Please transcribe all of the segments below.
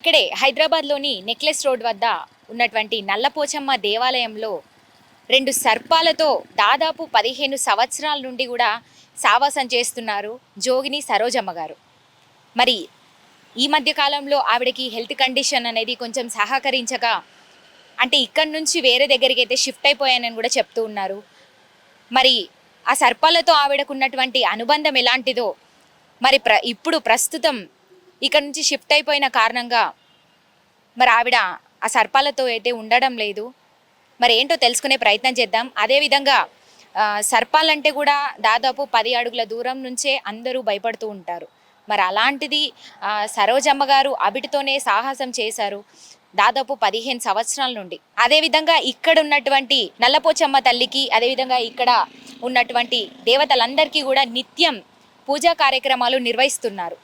ఇక్కడే హైదరాబాద్లోని necklace road వద్ద ఉన్నటువంటి నల్లపోచమ్మ దేవాలయంలో రెండు సర్పాలతో దాదాపు పదిహేను సంవత్సరాల నుండి కూడా సావాసం చేస్తున్నారు జోగిని సరోజమ్మ గారు. మరి ఈ మధ్య కాలంలో ఆవిడకి హెల్త్ కండిషన్ అనేది కొంచెం సహకరించక అంటే ఇక్కడి నుంచి వేరే దగ్గరికి అయితే షిఫ్ట్ అయిపోయానని కూడా చెప్తూ ఉన్నారు. మరి ఆ సర్పాలతో ఆవిడకున్నటువంటి అనుబంధం ఎలాంటిదో మరి ప్ర ఇప్పుడు ప్రస్తుతం ఇక్కడ నుంచి షిఫ్ట్ అయిపోయిన కారణంగా మరి ఆవిడ ఆ సర్పాలతో అయితే ఉండడం లేదు. మరి ఏంటో తెలుసుకునే ప్రయత్నం చేద్దాం. అదేవిధంగా సర్పాలంటే కూడా దాదాపు పది అడుగుల దూరం నుంచే అందరూ భయపడుతూ ఉంటారు. మరి అలాంటిది సరోజమ్మ గారు అవిటితోనే సాహసం చేశారు దాదాపు పదిహేను సంవత్సరాల నుండి. అదేవిధంగా ఇక్కడ ఉన్నటువంటి నల్లపోచమ్మ తల్లికి అదేవిధంగా ఇక్కడ ఉన్నటువంటి దేవతలందరికీ కూడా నిత్యం పూజా కార్యక్రమాలు నిర్వహిస్తున్నారు.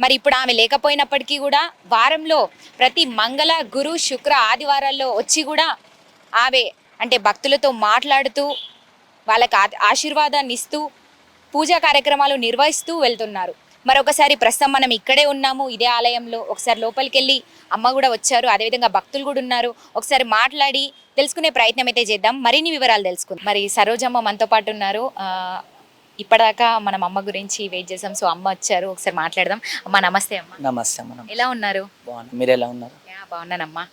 మరి ఇప్పుడు ఆమె లేకపోయినప్పటికీ కూడా వారంలో ప్రతి మంగళ గురు శుక్ర ఆదివారాల్లో వచ్చి కూడా ఆమె అంటే భక్తులతో మాట్లాడుతూ వాళ్ళకి ఆశీర్వాదాన్ని ఇస్తూ పూజా కార్యక్రమాలు నిర్వహిస్తూ వెళ్తున్నారు. మరొకసారి ప్రస్తుతం మనం ఇక్కడే ఉన్నాము ఇదే ఆలయంలో. ఒకసారి లోపలికి వెళ్ళి అమ్మ కూడా వచ్చారు అదేవిధంగా భక్తులు కూడా ఉన్నారు. ఒకసారి మాట్లాడి తెలుసుకునే ప్రయత్నం అయితే చేద్దాం. మరిన్ని వివరాలు తెలుసుకుందాం. మరి సరోజమ్మ మనతో పాటు ఉన్నారు. ఇప్పటిదాకా మనం అమ్మ గురించి వెయిట్ చేసాం. సో అమ్మ వచ్చారు. ఒకసారి మాట్లాడదాం. అమ్మ నమస్తే అమ్మ. నమస్తే మనం ఎలా ఉన్నారు? బాగున్నాం. మీరు ఎలా ఉన్నారు? బాగున్నానమ్మా.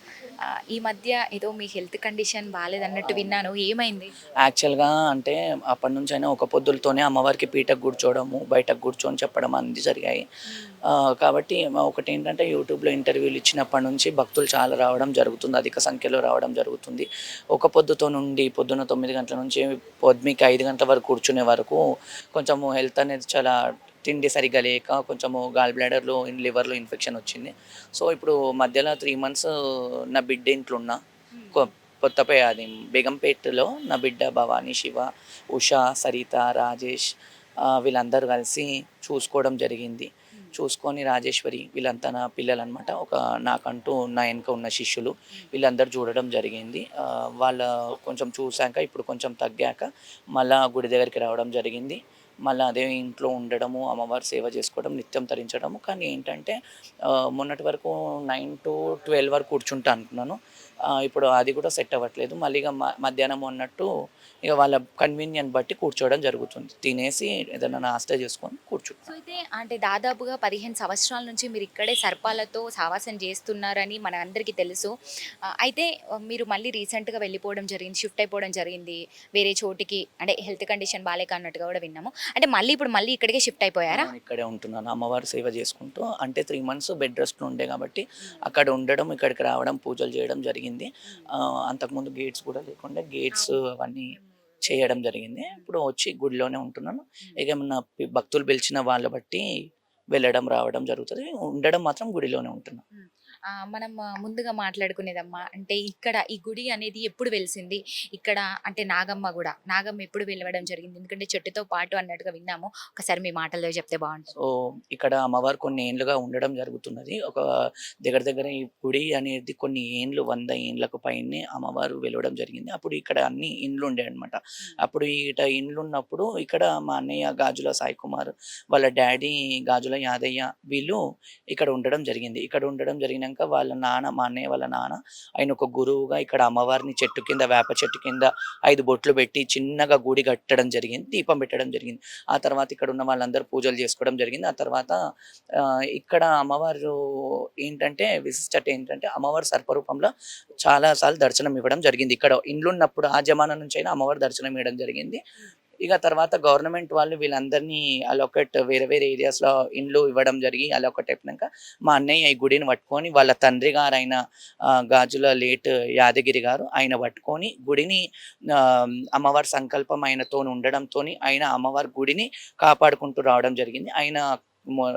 ఈ మధ్య ఏదో మీ హెల్త్ కండిషన్ బాగాలేదన్నట్టు విన్నాను. ఏమైంది? యాక్చువల్గా అంటే అప్పటి నుంచి అయినా ఒక పొద్దులతోనే అమ్మవారికి పీటకు కూర్చోవడము బయటకు కూర్చొని చెప్పడం అనేది జరిగాయి. కాబట్టి ఒకటి ఏంటంటే యూట్యూబ్లో ఇంటర్వ్యూలు ఇచ్చినప్పటి నుంచి భక్తులు చాలా రావడం జరుగుతుంది అధిక సంఖ్యలో రావడం జరుగుతుంది. ఒక పొద్దుతో నుండి పొద్దున్న తొమ్మిది గంటల నుంచి పొద్దుకి ఐదు గంటల వరకు కూర్చునే వరకు కొంచెము హెల్త్ అనేది చాలా తిండి సరిగ్గా లేక కొంచెము గాల్ బ్లాడర్లో లివర్లో ఇన్ఫెక్షన్ వచ్చింది. సో ఇప్పుడు మధ్యలో త్రీ మంత్స్ నా బిడ్డ ఇంట్లో ఉన్నా కొ- కొత్తపే అది బేగంపేటలో నా బిడ్డ భవానీ శివ ఉష సరిత రాజేష్ వీళ్ళందరూ కలిసి చూసుకోవడం జరిగింది. చూసుకొని రాజేశ్వరి వీళ్ళంతా నా పిల్లలు అనమాట ఒక నాకంటూ నా వెనుక ఉన్న శిష్యులు వీళ్ళందరూ చూడడం జరిగింది. వాళ్ళ కొంచెం చూశాక ఇప్పుడు కొంచెం తగ్గాక మళ్ళా గుడి దగ్గరికి రావడం జరిగింది. మళ్ళీ అదే ఇంట్లో ఉండడము అమ్మవారి సేవ చేసుకోవడం నిత్యం తరించడము. కానీ ఏంటంటే మొన్నటి వరకు నైన్ టు ట్వెల్వ్ వరకు కూర్చుంటా అనుకున్నాను. ఇప్పుడు అది కూడా సెట్ అవ్వట్లేదు. మళ్ళీ ఇక మ- మధ్యాహ్నం అన్నట్టు ఇక వాళ్ళ కన్వీనియంట్ బట్టి కూర్చోవడం జరుగుతుంది. తినేసి ఏదైనా నాస్తా చేసుకొని కూర్చుంటాం. సో అయితే అంటే దాదాపుగా పదిహేను సంవత్సరాల నుంచి మీరు ఇక్కడే సర్పాలతో సావాసం చేస్తున్నారని మన అందరికీ తెలుసు. అయితే మీరు మళ్ళీ రీసెంట్గా వెళ్ళిపోవడం జరిగింది షిఫ్ట్ అయిపోవడం జరిగింది. వేరే చోటికి అంటే హెల్త్ కండిషన్ బాగాలేక అన్నట్టుగా కూడా విన్నాము. అంటే మళ్ళీ ఇప్పుడు మళ్ళీ ఇక్కడికే షిఫ్ట్ అయిపోయారా? ఇక్కడే ఉంటున్నాను అమ్మవారి సేవ చేసుకుంటూ. అంటే త్రీ మంత్స్ బెడ్ రెస్ట్లో ఉండే కాబట్టి అక్కడ ఉండడం ఇక్కడికి రావడం పూజలు చేయడం జరిగింది. అంతకుముందు గేట్స్ కూడా లేకుండా గేట్స్ అవన్నీ చేయడం జరిగింది. ఇప్పుడు వచ్చి గుడిలోనే ఉంటున్నాను. ఇక ఏమన్నా భక్తులు పిలిచిన వాళ్ళ బట్టి వెళ్ళడం రావడం జరుగుతుంది. ఉండడం మాత్రం గుడిలోనే ఉంటున్నాను. మనం ముందుగా మాట్లాడుకునేదమ్మా అంటే ఇక్కడ ఈ గుడి అనేది ఎప్పుడు వెలిసింది? ఇక్కడ అంటే నాగమ్మ కూడా నాగమ్మ ఎప్పుడు వెలవడం జరిగింది? ఎందుకంటే చెట్టుతో పాటు అన్నట్టుగా విన్నాము. ఒకసారి మీ మాటల్లో చెప్తే బాగుంటుంది. సో ఇక్కడ అమ్మవారు కొన్ని ఏండ్లుగా ఉండడం జరుగుతున్నది. ఒక దగ్గర దగ్గర ఈ గుడి అనేది కొన్ని ఏండ్లు వంద ఏండ్లకు పైనే అమ్మవారు వెలవడం జరిగింది. అప్పుడు ఇక్కడ అన్ని ఇండ్లు ఉండే అనమాట అప్పుడు ఇట ఇండ్లు ఉన్నప్పుడు ఇక్కడ మా అన్నయ్య గాజుల సాయి కుమార్ వాళ్ళ డాడీ గాజుల యాదయ్య వీళ్ళు ఇక్కడ ఉండడం జరిగింది. ఇక్కడ ఉండడం జరిగినాక వాళ్ళ నాన్న మా అన్నయ్య వాళ్ళ నాన్న ఆయన ఒక గురువుగా ఇక్కడ అమ్మవారిని చెట్టు కింద వేప చెట్టు కింద ఐదు బొట్లు పెట్టి చిన్నగా గుడి కట్టడం జరిగింది దీపం పెట్టడం జరిగింది. ఆ తర్వాత ఇక్కడ ఉన్న వాళ్ళందరూ పూజలు చేసుకోవడం జరిగింది. ఆ తర్వాత ఇక్కడ అమ్మవారు ఏంటంటే విశిష్టత ఏంటంటే అమ్మవారు సర్పరూపంలో చాలా సార్లు దర్శనం ఇవ్వడం జరిగింది. ఇక్కడ ఇండ్లున్నప్పుడు ఆ జమానా నుంచి అయినా అమ్మవారు దర్శనం ఇవ్వడం జరిగింది. ఇక తర్వాత గవర్నమెంట్ వాళ్ళు వీళ్ళందరినీ అలొకట్ వేరే వేరే ఏరియాస్లో ఇండ్లు ఇవ్వడం జరిగి అలొకట్ అయిపోయినాక మా అన్నయ్య ఈ గుడిని పట్టుకొని వాళ్ళ తండ్రి గారు ఆయన గాజుల లేట్ యాదగిరి గారు ఆయన పట్టుకొని గుడిని అమ్మవారి సంకల్పం ఆయనతో ఉండడంతో ఆయన అమ్మవారి గుడిని కాపాడుకుంటూ రావడం జరిగింది. ఆయన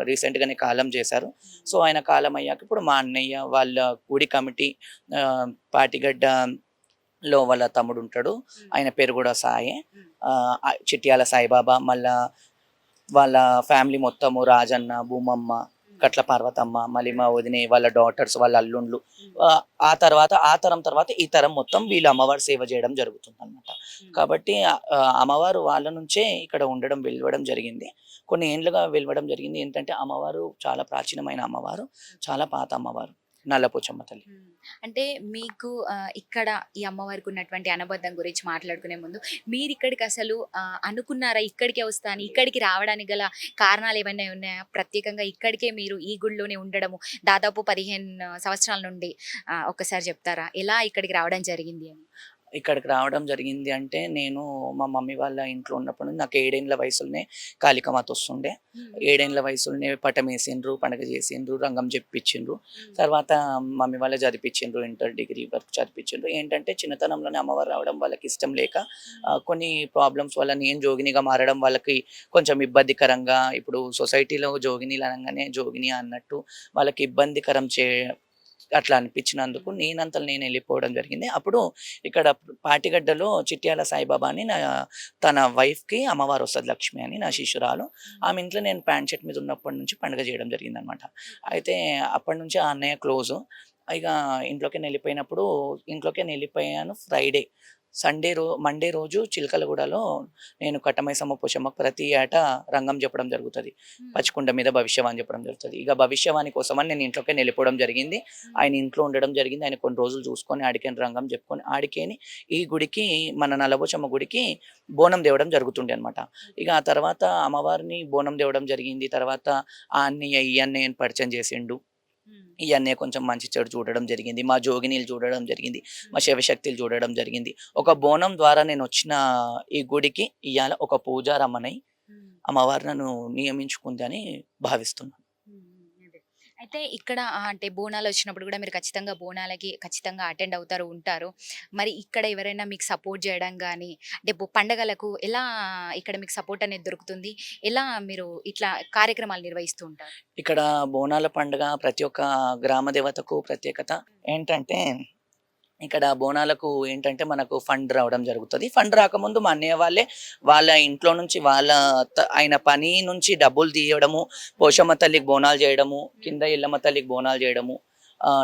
రీసెంట్గానే కాలం చేశారు. సో ఆయన కాలం అయ్యాక ఇప్పుడు మా అన్నయ్య వాళ్ళ గుడి కమిటీ పాటిగడ్డ లో వాళ్ళ తమ్ముడు ఉంటాడు ఆయన పేరు కూడా సాయే. చిట్యాల సాయిబాబా మళ్ళా వాళ్ళ ఫ్యామిలీ మొత్తము రాజన్న భూమమ్మ కట్ల పార్వతమ్మ మళ్ళీ మా వదినే వాళ్ళ డాటర్స్ వాళ్ళ అల్లుండ్లు ఆ, తర్వాత ఆ తరం తర్వాత ఈ తరం మొత్తం వీళ్ళు అమ్మవారు సేవ చేయడం జరుగుతుంది అనమాట కాబట్టి అమ్మవారు వాళ్ళ నుంచే ఇక్కడ ఉండడం వెలవడం జరిగింది. కొన్ని ఏండ్లుగా వెలవడం జరిగింది ఏంటంటే అమ్మవారు చాలా ప్రాచీనమైన అమ్మవారు చాలా పాత అమ్మవారు. నల్లపోచమ్మ తల్లి. అంటే మీకు ఇక్కడ ఈ అమ్మవారికి ఉన్నటువంటి అనుబంధం గురించి మాట్లాడుకునే ముందు మీరు ఇక్కడికి అసలు అనుకున్నారా ఇక్కడికే వస్తాను ఇక్కడికి రావడానికి గల కారణాలు ఏమైనా ఉన్నాయా? ప్రత్యేకంగా ఇక్కడికే మీరు ఈ గుడిలోనే ఉండడము దాదాపు పదిహేను సంవత్సరాల నుండి ఒకసారి చెప్తారా? ఎలా ఇక్కడికి రావడం జరిగింది అని? ఇక్కడికి రావడం జరిగింది అంటే నేను మా మమ్మీ వాళ్ళ ఇంట్లో ఉన్నప్పుడు నాకు ఏడేండ్ల వయసులోనే కాళికమాత వస్తుండే. ఏడేండ్ల వయసులోనే పటం వేసిండ్రు పండగ చేసిండ్రు రంగం చెప్పించిండ్రు. తర్వాత మమ్మీ వాళ్ళే చదివించిండ్రు ఇంటర్ డిగ్రీ వరకు చదివించిండ్రు ఏంటంటే చిన్నతనంలోనే అమ్మవారు రావడం వాళ్ళకి ఇష్టం లేక కొన్ని ప్రాబ్లమ్స్ వల్ల నేను జోగినిగా మారడం వాళ్ళకి కొంచెం ఇబ్బందికరంగా ఇప్పుడు సొసైటీలో జోగినీలు అనగానే జోగిని అన్నట్టు వాళ్ళకి ఇబ్బందికరం చే అట్లా అనిపించినందుకు నేనంతా నేను వెళ్ళిపోవడం జరిగింది. అప్పుడు ఇక్కడ పాటిగడ్డలో చిట్యాల సాయిబాబా అని నా తన వైఫ్కి అమ్మవారు వస్తుంది లక్ష్మి అని నా శిష్యురాలు. ఆమె ఇంట్లో నేను ప్యాంట్ షర్ట్ మీద ఉన్నప్పటి నుంచి పండుగ చేయడం జరిగింది అనమాట అయితే అప్పటి నుంచి ఆ అన్నయ్య క్లోజు. ఇక ఇంట్లోకి వెళ్ళిపోయినప్పుడు ఇంట్లోకి వెళ్ళిపోయాను ఫ్రైడే. సండే రో మండే రోజు చిలకలగూడలో నేను కట్టమైసమ్మ పోషమ్మ ప్రతి ఏటా రంగం చెప్పడం జరుగుతుంది. పచ్చికుండ మీద భవిష్యవాణి చెప్పడం జరుగుతుంది. ఇక భవిష్యవాణి కోసమని నేను ఇంట్లోకి వెళ్ళిపోవడం జరిగింది. ఆయన ఇంట్లో ఉండడం జరిగింది. ఆయన కొన్ని రోజులు చూసుకొని ఆడికేని రంగం చెప్పుకొని ఆడికేని ఈ గుడికి మన నలభోచమ్మ గుడికి బోనం తేవడం జరుగుతుండే అనమాట ఇక ఆ తర్వాత అమ్మవారిని బోనం తేవడం జరిగింది. తర్వాత ఆ అన్నయ్య ఈ అన్నయ్యని పరిచయం చేసిండు. ఈ అన్నయ్య కొంచెం మంచి చెడు చూడడం జరిగింది. మా జోగినీలు చూడడం జరిగింది. మా శివశక్తులు చూడడం జరిగింది. ఒక బోనం ద్వారా నేను వచ్చిన ఈ గుడికి ఇవాళ ఒక పూజారమ్మనై అమ్మవారు నన్ను నియమించుకుంది అని భావిస్తున్నాను అయితే ఇక్కడ అంటే బోనాలు వచ్చినప్పుడు కూడా మీరు ఖచ్చితంగా బోనాలకి ఖచ్చితంగా అటెండ్ అవుతారు ఉంటారు. మరి ఇక్కడ ఎవరైనా మీకు సపోర్ట్ చేయడం కానీ అంటే పండగలకు ఎలా ఇక్కడ మీకు సపోర్ట్ అనేది దొరుకుతుంది? ఎలా మీరు ఇట్లా కార్యక్రమాలు నిర్వహిస్తూ ఉంటారు? ఇక్కడ బోనాల పండుగ ప్రతి ఒక్క గ్రామ దేవతకు ప్రత్యేకత ఏంటంటే ఇక్కడ బోనాలకు ఏంటంటే మనకు ఫండ్ రావడం జరుగుతుంది. ఫండ్ రాకముందు మా అన్నయ్య వాళ్ళే వాళ్ళ ఇంట్లో నుంచి వాళ్ళ ఆయన పని నుంచి డబ్బులు తీయడము పోషమ్మ తల్లికి బోనాలు చేయడము కింద ఇల్లమ్మ తల్లికి బోనాలు చేయడము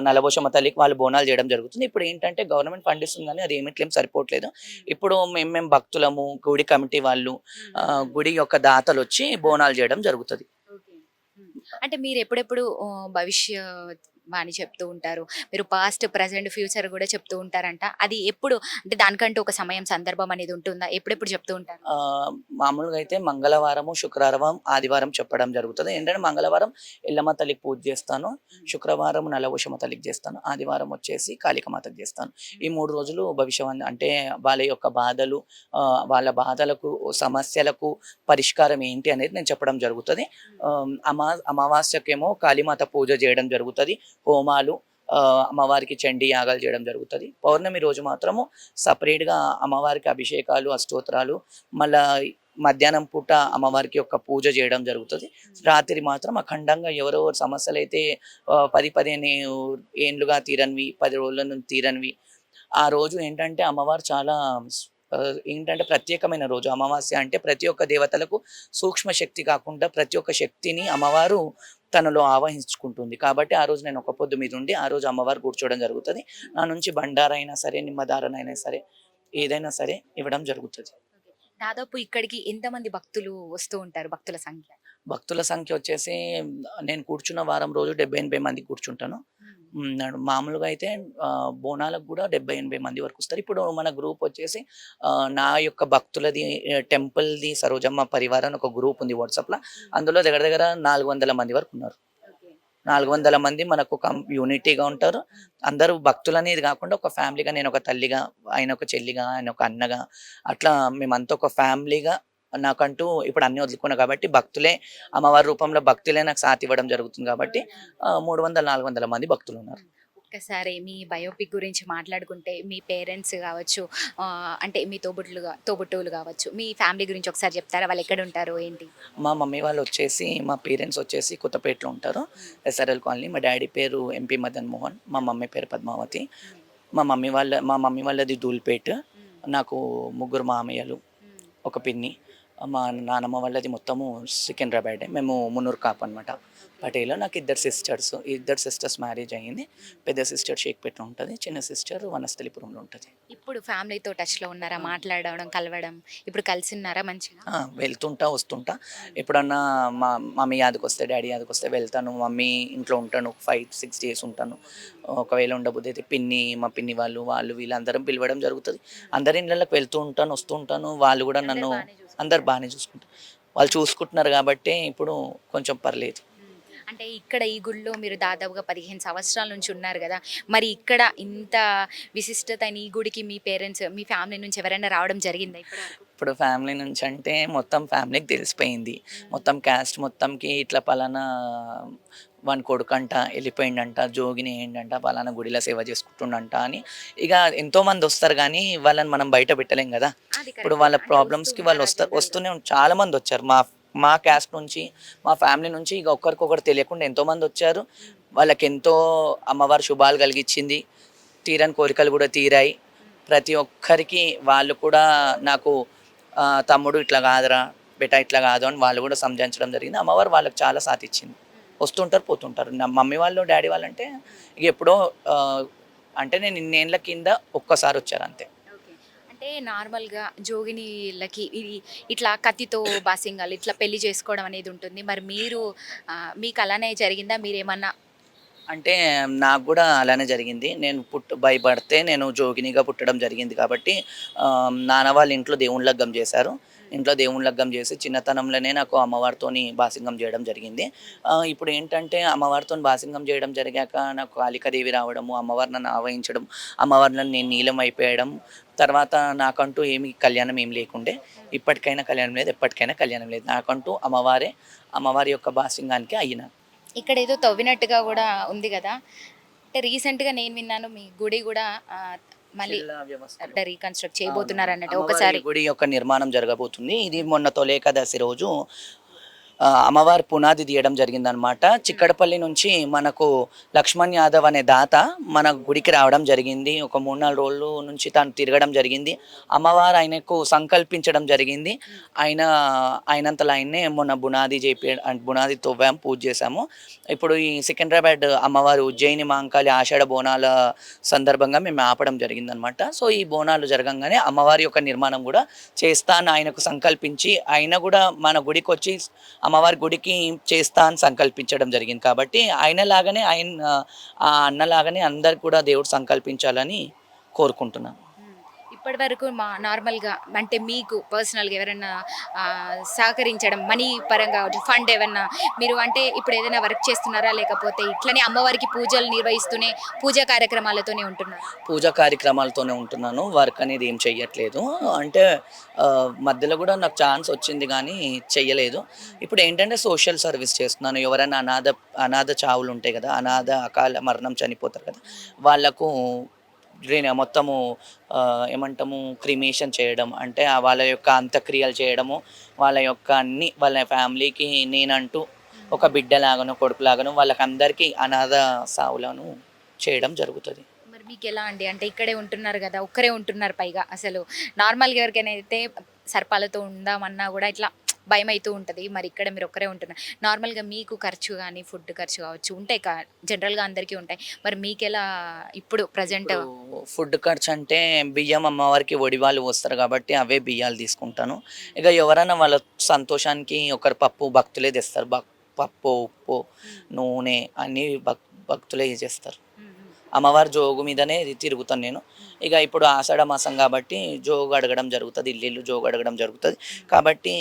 నలభోషమ్మ తల్లికి వాళ్ళు బోనాలు చేయడం జరుగుతుంది. ఇప్పుడు ఏంటంటే గవర్నమెంట్ ఫండ్ ఇస్తుంది కానీ అది ఏమిట్లేం సరిపోవట్లేదు. ఇప్పుడు మేము మేము భక్తులము గుడి కమిటీ వాళ్ళు గుడి యొక్క దాతలు వచ్చి బోనాలు చేయడం జరుగుతుంది. అంటే మీరు ఎప్పుడెప్పుడు ఆ, భవిష్య వాణి చెప్తూ ఉంటారు. మీరు పాస్ట్ ప్రజెంట్ ఫ్యూచర్ కూడా చెప్తూ ఉంటారంట. అది ఎప్పుడు అంటే దానికంటూ ఒక సమయం సందర్భం అనేది ఉంటుందా? ఎప్పుడెప్పుడు చెప్తూ ఉంటారు? మామూలుగా అయితే మంగళవారము శుక్రవారం ఆదివారం చెప్పడం జరుగుతుంది. ఏంటంటే మంగళవారం ఎల్లమ్మ తల్లికి పూజ చేస్తాను శుక్రవారం నలభూషమ్మ తల్లికి చేస్తాను ఆదివారం వచ్చేసి కాళికమాతకి చేస్తాను. ఈ మూడు రోజులు భవిష్యవాణి అంటే వాళ్ళ యొక్క బాధలు వాళ్ళ బాధలకు సమస్యలకు పరిష్కారం ఏంటి అనేది నేను చెప్పడం జరుగుతుంది. అమా అమావాస్యకేమో కాళీమాత పూజ చేయడం జరుగుతుంది. హోమాలు అమ్మవారికి చండీ యాగాలు చేయడం జరుగుతుంది. పౌర్ణమి రోజు మాత్రము సపరేట్గా అమ్మవారికి అభిషేకాలు అష్టోత్తరాలు మళ్ళా మధ్యాహ్నం పూట అమ్మవారికి ఒక పూజ చేయడం జరుగుతుంది. రాత్రి మాత్రం అఖండంగా ఎవరెవరు సమస్యలు అయితే పది పదిహేను ఏండ్లుగా తీరనివి పది రోజుల నుంచి తీరనివి. ఆ రోజు ఏంటంటే అమ్మవారు చాలా ఏంటంటే ప్రత్యేకమైన రోజు. అమావాస్య అంటే ప్రతి ఒక్క దేవతలకు సూక్ష్మ శక్తి కాకుండా ప్రతి ఒక్క శక్తిని అమ్మవారు తనలో ఆవహించుకుంటుంది. కాబట్టి ఆ రోజు నేను ఒక పొద్దు మీద ఉండి ఆ రోజు అమ్మవారు కూర్చోవడం జరుగుతుంది. నా నుంచి బండారైనా సరే నిమ్మదారనైనా సరే ఏదైనా సరే ఇవ్వడం జరుగుతుంది. దాదాపు ఇక్కడికి ఎంతమంది భక్తులు వస్తూ ఉంటారు? భక్తుల సంఖ్య? భక్తుల సంఖ్య వచ్చేసి నేను కూర్చున్న వారం రోజు డెబ్బై ఎనభై మంది కూర్చుంటాను. మామూలుగా అయితే బోనాలకు కూడా డెబ్బై ఎనభై మంది వరకు వస్తారు. ఇప్పుడు మన గ్రూప్ వచ్చేసి నా యొక్క భక్తులది టెంపుల్ది సరోజమ్మ పరివారం ఒక గ్రూప్ ఉంది వాట్సాప్లో. అందులో దగ్గర దగ్గర నాలుగు వందల మంది వరకు ఉన్నారు. నాలుగు వందల మంది మనకు ఒక యూనిటీగా ఉంటారు. అందరూ భక్తులు అనేది కాకుండా ఒక ఫ్యామిలీగా నేను ఒక తల్లిగా ఆయన ఒక చెల్లిగా ఆయన ఒక అన్నగా అట్లా మేమంతా ఒక ఫ్యామిలీగా నాకంటూ ఇప్పుడు అన్ని వదులుకున్నా కాబట్టి భక్తులే అమ్మవారి రూపంలో భక్తులే నాకు సాథ్ ఇవ్వడం జరుగుతుంది కాబట్టి మూడు వందల నాలుగు వందల మంది భక్తులు ఉన్నారు ఒక్కసారి మీ బయోపిక్ గురించి మాట్లాడుకుంటే మీ పేరెంట్స్ కావచ్చు అంటే మీ తోబుట్లు తోబుట్టువులు కావచ్చు మీ ఫ్యామిలీ గురించి ఒకసారి చెప్తారా? వాళ్ళు ఎక్కడ ఉంటారు ఏంటి? మా మమ్మీ వాళ్ళు వచ్చేసి మా పేరెంట్స్ వచ్చేసి కొత్తపేటలో ఉంటారు. ఎస్ఆర్ఎల్ కాలనీ మా డాడీ పేరు ఎంపీ మదన్ మోహన్ మా మమ్మీ పేరు పద్మావతి. మా మమ్మీ వాళ్ళ మా మమ్మీ వాళ్ళది ధూల్పేట్ నాకు ముగ్గురు మామయ్యలు ఒక పిన్ని. మా నానమ్మ వాళ్ళది మొత్తము సికింద్రాబాద్ మేము మున్నూరు కాపు అనమాట పటేలో నాకు ఇద్దరు సిస్టర్స్ ఇద్దరు సిస్టర్స్ మ్యారేజ్ అయ్యింది పెద్ద సిస్టర్ షేక్పేట ఉంటుంది చిన్న సిస్టర్ వనస్థలిపురంలో ఉంటుంది. ఇప్పుడు ఫ్యామిలీతో టచ్లో ఉన్నారా? మాట్లాడడం కలవడం? ఇప్పుడు కలిసి ఉన్నారా మంచిగా వెళ్తుంటా వస్తుంటా. ఎప్పుడన్నా మా మమ్మీ యాదకి వస్తే డాడీ యాదకి వస్తే వెళ్తాను. మమ్మీ ఇంట్లో ఉంటాను ఫైవ్ సిక్స్ డేస్ ఉంటాను. ఒకవేళ ఉండబోతే అయితే పిన్ని మా పిన్ని వాళ్ళు వాళ్ళు వీళ్ళందరం పిలవడం జరుగుతుంది. అందరి ఇళ్ళకి వెళ్తూ ఉంటాను వస్తూ ఉంటాను. వాళ్ళు కూడా నన్ను. అందరు బాగానే చూసుకుంటారు. వాళ్ళు చూసుకుంటున్నారు కాబట్టి ఇప్పుడు కొంచెం పర్లేదు. అంటే ఇక్కడ ఈ గుళ్ళో మీరు దాదాపుగా పదిహేను సంవత్సరాల నుంచి ఉన్నారు కదా. మరి ఇక్కడ ఇంత విశిష్టత ఈ గుడికి మీ పేరెంట్స్ మీ ఫ్యామిలీ నుంచి ఎవరైనా రావడం జరిగిందా ఇప్పుడు ఫ్యామిలీ నుంచి అంటే మొత్తం ఫ్యామిలీకి తెలిసిపోయింది. మొత్తం క్యాస్ట్ మొత్తంకి ఇట్లా పలానా వన్ కొడుకంట వెళ్ళిపోయిండంట జోగిని ఏంటంట పలానా గుడిలో సేవ చేసుకుంటుండంట అని. ఇక ఎంతో మంది వస్తారు కానీ వాళ్ళని మనం బయట పెట్టలేం కదా. ఇప్పుడు. వాళ్ళ ప్రాబ్లమ్స్కి వాళ్ళు వస్తా వస్తూ వస్తూనే చాలా మంది వచ్చారు. మా మా క్యాస్ట్ నుంచి మా ఫ్యామిలీ నుంచి ఇక ఒక్కరికొకరు తెలియకుండా ఎంతోమంది వచ్చారు. వాళ్ళకి ఎంతో అమ్మవారు శుభాలు కలిగించింది. తీరని కోరికలు కూడా తీరాయి. ప్రతి ఒక్కరికి వాళ్ళు కూడా నాకు తమ్ముడు ఇట్లా కాదురా బెట ఇట్లా కాదు అని వాళ్ళు కూడా సంజాయించడం జరిగింది. అమ్మవారు వాళ్ళకి చాలా సాథ్ ఇచ్చింది. వస్తుంటారు పోతుంటారు. నా మమ్మీ వాళ్ళు డాడీ వాళ్ళు అంటే ఎప్పుడో అంటే నేను ఇన్నేళ్ళ కింద ఒక్కసారి వచ్చారు అంతే. అంటే నార్మల్గా జోగినిలకి ఇది ఇట్లా కత్తితో బాసింగాలు ఇట్లా పెళ్ళి చేసుకోవడం అనేది ఉంటుంది. మరి మీరు ఆ, మీకు అలానే జరిగిందా? మీరేమన్నా? అంటే నాకు కూడా అలానే జరిగింది. నేను పుట్టు భయపడితే నేను జోగినిగా పుట్టడం జరిగింది కాబట్టి ఆ, నాన్న వాళ్ళ ఇంట్లో దేవుని లగ్గం చేశారు. ఇంట్లో దేవుని లగ్గం చేసి చిన్నతనంలోనే నాకు అమ్మవారితోని బాసింగం చేయడం జరిగింది. ఇప్పుడు ఏంటంటే అమ్మవారితో బాసింగం చేయడం జరిగాక నాకు కాళికాదేవి రావడము అమ్మవారిని నన్ను ఆవహించడం అమ్మవారిని నేను నీలం అయిపోయడం తర్వాత నాకంటూ ఏమి కళ్యాణం ఏం లేకుండే ఇప్పటికైనా కళ్యాణం లేదు ఎప్పటికైనా కళ్యాణం లేదు. నాకంటూ అమ్మవారే అమ్మవారి యొక్క బాసింగానికి అయిన. ఇక్కడ ఏదో తవ్వినట్టుగా కూడా ఉంది కదా. అంటే రీసెంట్గా నేను విన్నాను మీ గుడి కూడా మళ్ళీ రీకన్స్ట్రక్ట్ చేయబోతున్నారు అన్నట్టు ఒకసారి. గుడి యొక్క నిర్మాణం జరగబోతుంది. ఇది మొన్న తొలేకాదశి రోజు అమ్మవారి పునాది తీయడం జరిగిందనమాట చిక్కడపల్లి నుంచి మనకు లక్ష్మణ్ యాదవ్ అనే దాత మన గుడికి రావడం జరిగింది. ఒక మూడు నాలుగు రోజులు నుంచి తను తిరగడం జరిగింది. అమ్మవారు ఆయనకు సంకల్పించడం జరిగింది. ఆయన ఆయనంతలో ఆయన్నే మొన్న బునాది చేపి బునాది తవ్వాం పూజ చేశాము. ఇప్పుడు ఈ సికింద్రాబాద్ అమ్మవారి ఉజ్జయిని మాంకాళి ఆషాఢ బోనాల సందర్భంగా మేము ఆపడం జరిగిందనమాట సో ఈ బోనాలు జరగంగానే అమ్మవారి యొక్క నిర్మాణం కూడా చేస్తా అని ఆయనకు సంకల్పించి ఆయన కూడా మన గుడికి వచ్చి అమ్మవారి గుడికి చేస్తా అని సంకల్పించడం జరిగింది. కాబట్టి ఆయన లాగానే ఆయన ఆ అన్నలాగానే అందరు కూడా దేవుడు సంకల్పించాలని కోరుకుంటున్నాను. ఇప్పటి వరకు మా నార్మల్గా అంటే మీకు పర్సనల్గా ఎవరైనా సహకరించడం మనీ పరంగా ఫండ్ ఏమన్నా మీరు అంటే ఇప్పుడు ఏదైనా వర్క్ చేస్తున్నారా? లేకపోతే ఇట్లనే అమ్మవారికి పూజలు నిర్వహిస్తూనే పూజా కార్యక్రమాలతోనే ఉంటున్నారు? పూజా కార్యక్రమాలతోనే ఉంటున్నాను. వర్క్ అనేది ఏం చెయ్యట్లేదు. అంటే మధ్యలో కూడా నాకు ఛాన్స్ వచ్చింది కానీ చెయ్యలేదు. ఇప్పుడు ఏంటంటే సోషల్ సర్వీస్ చేస్తున్నాను. ఎవరైనా అనాథ అనాథ చావులు ఉంటాయి కదా అనాథ అకాల మరణం చనిపోతారు కదా వాళ్ళకు డ్రైన్ మొత్తము ఏమంటాము క్రిమేషన్ చేయడం అంటే వాళ్ళ యొక్క అంత్యక్రియలు చేయడము వాళ్ళ యొక్క అన్ని వాళ్ళ ఫ్యామిలీకి నేనంటూ ఒక బిడ్డలాగను కొడుకులాగను వాళ్ళకి అందరికీ అనాథ సావులను చేయడం జరుగుతుంది. మరి మీకు ఎలా అండి? అంటే ఇక్కడే ఉంటున్నారు కదా ఒక్కరే ఉంటున్నారు పైగా. అసలు నార్మల్గా ఎవరికైనా అయితే సర్పాలతో ఉందామన్నా కూడా ఇట్లా భయం అవుతూ ఉంటుంది. మరి ఇక్కడ మీరు ఒక్కరే ఉంటున్నారు. నార్మల్గా మీకు ఖర్చు కానీ ఫుడ్ ఖర్చు కావచ్చు ఉంటాయి కా జనరల్గా అందరికీ ఉంటాయి. మరి మీకు ఎలా ఇప్పుడు ప్రజెంట్ ఫుడ్ ఖర్చు అంటే బియ్యం అమ్మవారికి వడివాళ్ళు వస్తారు కాబట్టి అవే బియ్యాలు తీసుకుంటాను. ఇక ఎవరైనా వాళ్ళ సంతోషానికి ఒకరు పప్పు భక్తులే తెస్తారు. పప్పు ఉప్పు నూనె అన్నీ భక్ భక్తులే చేస్తారు. అమ్మవారి జోగు మీదనే తిరుగుతాను నేను. ఇక ఇప్పుడు ఆషాఢ మాసం కాబట్టి జోగు అడగడం జరుగుతుంది ఇల్లు ఇల్లు జోగు అడగడం జరుగుతుంది. కాబట్టి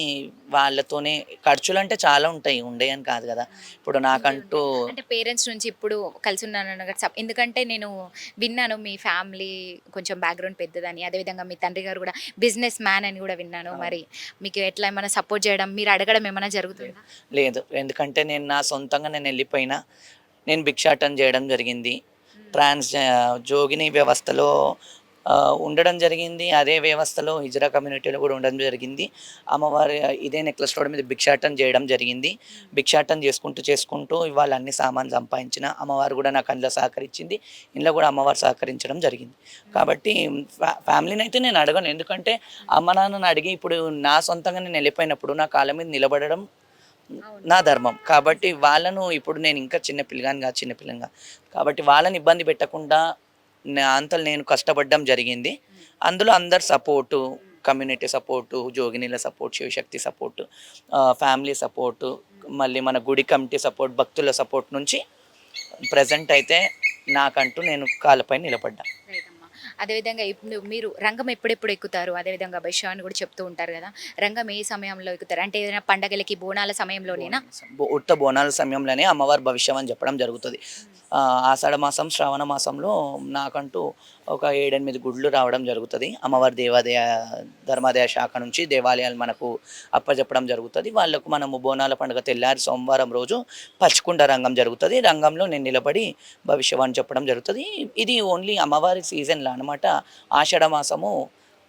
వాళ్ళతోనే ఖర్చులు అంటే చాలా ఉంటాయి ఉండే అని కాదు కదా. ఇప్పుడు నాకంటూ అంటే పేరెంట్స్ నుంచి ఇప్పుడు కలిసి ఉన్నాను ఎందుకంటే నేను విన్నాను మీ ఫ్యామిలీ కొంచెం బ్యాక్గ్రౌండ్ పెద్దదని. అదేవిధంగా మీ తండ్రి గారు కూడా బిజినెస్ మ్యాన్ అని కూడా విన్నాను. మరి మీకు ఎట్లా ఏమైనా సపోర్ట్ చేయడం మీరు అడగడం ఏమైనా జరుగుతుందా? లేదు. ఎందుకంటే నేను నా సొంతంగా నేను వెళ్ళిపోయినా నేను భిక్షాటన చేయడం జరిగింది. ట్రాన్స్ జోగిని వ్యవస్థలో ఉండడం జరిగింది. అదే వ్యవస్థలో హిజ్రా కమ్యూనిటీలో కూడా ఉండడం జరిగింది. అమ్మవారి ఇదే నెక్లెస్ రోడ్ మీద భిక్షాటం చేయడం జరిగింది. భిక్షాటం చేసుకుంటూ చేసుకుంటూ ఇవాళ అన్ని సామాన్ సంపాదించిన అమ్మవారు కూడా నాకు అందులో సహకరించింది. ఇంట్లో కూడా అమ్మవారు సహకరించడం జరిగింది. కాబట్టి ఫ్యా- ఫ్యామిలీని అయితే నేను అడగను. ఎందుకంటే అమ్మ నాన్నను అడిగి ఇప్పుడు నా సొంతంగా నేను వెళ్ళిపోయినప్పుడు నా కాళ్ళ మీద నిలబడడం నా ధర్మం. కాబట్టి వాళ్ళను ఇప్పుడు నేను ఇంకా చిన్న పిల్లగాని కాదు చిన్న పిల్లగా కాబట్టి వాళ్ళని ఇబ్బంది పెట్టకుండా నా అంతలు నేను కష్టపడడం జరిగింది. అందులో అందరు support community support జోగినీల support Shivashakti support family support మళ్ళీ మన గుడి కమిటీ సపోర్ట్ భక్తుల సపోర్ట్ నుంచి ప్రజెంట్ అయితే నాకంటూ నేను కాళ్ళపై నిలబడ్డా. అదేవిధంగా ఇప్పుడు మీరు రంగం ఎప్పుడెప్పుడు ఎక్కుతారు? అదేవిధంగా బైషా అని కూడా చెప్తూ ఉంటారు కదా. రంగం ఏ సమయంలో ఎక్కుతారు? అంటే ఏదైనా పండగలకి బోనాల సమయంలోనేనా? బో- ఉత్త బోనాల సమయంలోనే అమ్మవారి భవిష్యం అని చెప్పడం జరుగుతుంది. ఆషాఢ మాసం శ్రావణ మాసంలో నాకంటూ ఒక ఏడెనిమిది గుడ్లు రావడం జరుగుతుంది. అమ్మవారి దేవాదయ ధర్మాదయ శాఖ నుంచి దేవాలయాలు మనకు అప్పచెప్పడం జరుగుతుంది. వాళ్ళకు మనము బోనాల పండుగ తెల్లారి సోమవారం రోజు పచ్చకుండ రంగం జరుగుతుంది. రంగంలో నేను నిలబడి భవిష్యవాణి చెప్పడం జరుగుతుంది. ఇది ఓన్లీ అమ్మవారి సీజన్లో అనమాట ఆషాఢ మాసము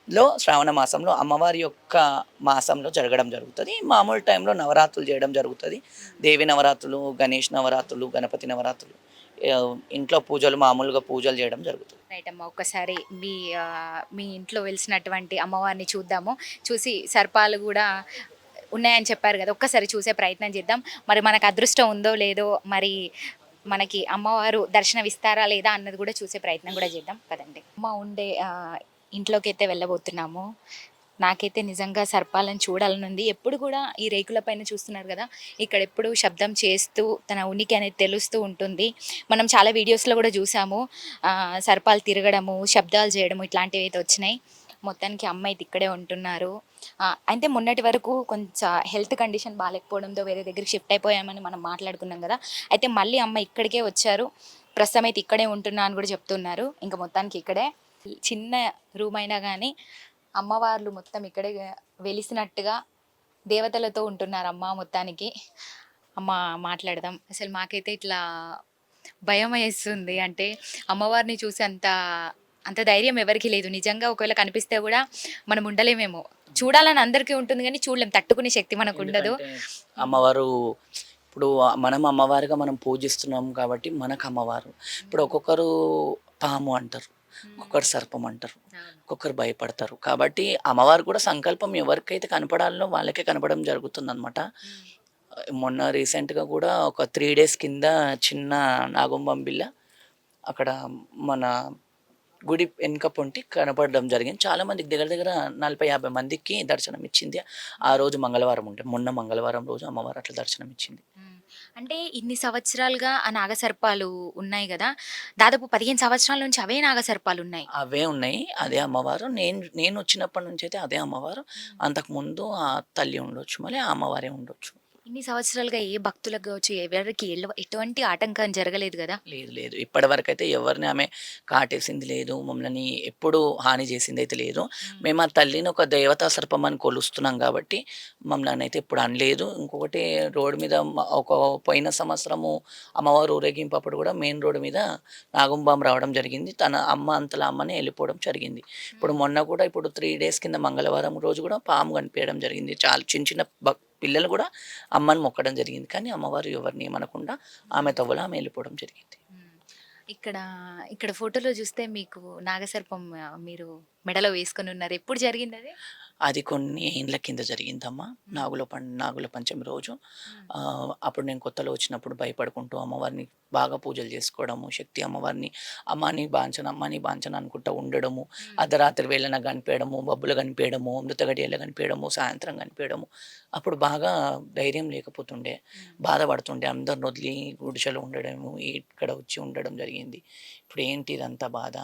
లో శ్రావణ మాసంలో అమ్మవారి యొక్క మాసంలో జరగడం జరుగుతుంది. మామూలు టైంలో నవరాత్రులు చేయడం జరుగుతుంది. దేవి నవరాత్రులు గణేష్ నవరాత్రులు గణపతి నవరాత్రులు ఇంట్లో పూజలు మామూలుగా పూజలు చేయడం జరుగుతుంది. రైట్ అమ్మ ఒక్కసారి మీ మీ ఇంట్లో వెలిసినటువంటి అమ్మవారిని చూద్దాము. చూసి సర్పాలు కూడా ఉన్నాయని చెప్పారు కదా ఒక్కసారి చూసే ప్రయత్నం చేద్దాం. మరి మనకు అదృష్టం ఉందో లేదో మరి మనకి అమ్మవారు దర్శనం ఇస్తారా లేదా అన్నది కూడా చూసే ప్రయత్నం కూడా చేద్దాం. కదండి అమ్మ ఉండే ఇంట్లోకి అయితే వెళ్ళబోతున్నాము. నాకైతే నిజంగా సర్పాలను చూడాలనుంది. ఎప్పుడు కూడా ఈ రేకుల పైన చూస్తున్నారు కదా ఇక్కడ ఎప్పుడు శబ్దం చేస్తూ తన ఉనికి అనేది తెలుస్తూ ఉంటుంది. మనం చాలా వీడియోస్లో కూడా చూసాము. సర్పాలు తిరగడము శబ్దాలు చేయడము ఇట్లాంటివి అయితే వచ్చినాయి. మొత్తానికి అమ్మ అయితే ఇక్కడే ఉంటున్నారు. అయితే మొన్నటి వరకు కొంచెం హెల్త్ కండిషన్ బాగాలేకపోవడంతో వేరే దగ్గరికి షిఫ్ట్ అయిపోయామని మనం మాట్లాడుకున్నాం కదా. అయితే మళ్ళీ అమ్మ ఇక్కడికే వచ్చారు. ప్రస్తుతం అయితే ఇక్కడే ఉంటున్నా అని కూడా చెప్తున్నారు. ఇంకా మొత్తానికి ఇక్కడే. చిన్న రూమ్ అయినా కానీ అమ్మవార్లు మొత్తం ఇక్కడే వెలిసినట్టుగా దేవతలతో ఉంటున్నారు అమ్మ మొత్తానికి. అమ్మ మాట్లాడదాం. అసలు మాకైతే ఇట్లా భయం వేస్తుంది. అంటే అమ్మవారిని చూసి అంత అంత ధైర్యం ఎవరికి లేదు. నిజంగా ఒకవేళ కనిపిస్తే కూడా మనం ఉండలేమేమో. చూడాలని అందరికీ ఉంటుంది కానీ చూడలేం. తట్టుకునే శక్తి మనకు ఉండదు. అమ్మవారు ఇప్పుడు మనం అమ్మవారిగా మనం పూజిస్తున్నాం కాబట్టి మనకు అమ్మవారు. ఇప్పుడు ఒక్కొక్కరు పాము అంటారు. ఒక్కొక్కరు సర్పం అంటారు. ఒక్కొక్కరు భయపడతారు. కాబట్టి అమ్మవారు కూడా సంకల్పం ఎవరికైతే కనపడాలో వాళ్ళకే కనపడడం జరుగుతుంది అనమాట మొన్న రీసెంట్గా కూడా ఒక త్రీ డేస్ కింద చిన్న నాగంబం బిల్ల అక్కడ మన గుడి వెనుక పొంటి కనపడడం జరిగింది. చాలా మందికి దగ్గర దగ్గర నలభై యాభై మందికి దర్శనం ఇచ్చింది. ఆ రోజు మంగళవారం ఉంటే మొన్న మంగళవారం రోజు అమ్మవారు అట్లా దర్శనం ఇచ్చింది. అంటే ఇన్ని సంవత్సరాలుగా ఆ నాగసర్పాలు ఉన్నాయి కదా? దాదాపు పదిహేను సంవత్సరాల నుంచి అవే నాగసర్పాలు ఉన్నాయి. అవే ఉన్నాయి. అదే అమ్మవారు. నేను నేను వచ్చినప్పటి నుంచి అయితే అదే అమ్మవారు. అంతకు ముందు ఆ తల్లి ఉండొచ్చు మళ్ళీ ఆ అమ్మవారే ఉండొచ్చు. ఇన్ని సంవత్సరాలుగా ఏ భక్తులకు కావచ్చు ఎవరికి ఎల్ల- ఎటువంటి ఆటంకం జరగలేదు కదా? లేదు లేదు. ఇప్పటి వరకు అయితే ఎవరిని ఆమె కాటేసింది లేదు మమ్మల్ని ఎప్పుడు హాని చేసింది అయితే లేదు. మేము. ఆ తల్లిని ఒక దేవతా సర్పం అని కొలుస్తున్నాం కాబట్టి మమ్మల్ని అయితే ఎప్పుడు అనలేదు. ఇంకొకటి రోడ్డు మీద మ- ఒక పోయిన సంవత్సరము అమ్మవారు ఊరేగింపు అప్పుడు కూడా మెయిన్ రోడ్డు మీద నాగుంబాం రావడం జరిగింది. తన అమ్మ అంతల అమ్మని వెళ్ళిపోవడం జరిగింది. ఇప్పుడు మొన్న కూడా ఇప్పుడు త్రీ డేస్ కింద మంగళవారం రోజు కూడా పాము కనిపించడం జరిగింది. చాలా చిన్న చిన్న భక్ పిల్లలు కూడా అమ్మని మొక్కడం జరిగింది. కానీ అమ్మవారు ఎవరిని ఏమనకుండా ఆమె తవ్వలో ఆమె వెళ్ళిపోవడం జరిగింది. ఇక్కడ ఇక్కడ ఫోటోలో చూస్తే మీకు నాగసర్పం మీరు మెడలో వేసుకొని ఉన్నారు. ఎప్పుడు జరిగింది అది? అది కొన్ని ఏండ్ల కింద జరిగిందమ్మా. నాగుల పం నాగుల పంచమి రోజు. అప్పుడు నేను కొత్తలో వచ్చినప్పుడు భయపడుకుంటూ అమ్మవారిని బాగా పూజలు చేసుకోవడము శక్తి అమ్మవారిని అమ్మని బాంచన అమ్మని బాంచన అనుకుంటూ ఉండడము అర్ధరాత్రి వేళన కనిపించడము బబ్బులు కనిపించడము మృతగడియలు కనిపించడము సాయంత్రం కనిపించడము అప్పుడు బాగా ధైర్యం లేకపోతుండే బాధపడుతుండే. అందరిని వదిలి గుడిసెలో ఉండడము ఇక్కడ వచ్చి ఉండడం జరిగింది. ఇప్పుడు ఏంటి ఇదంతా బాధ.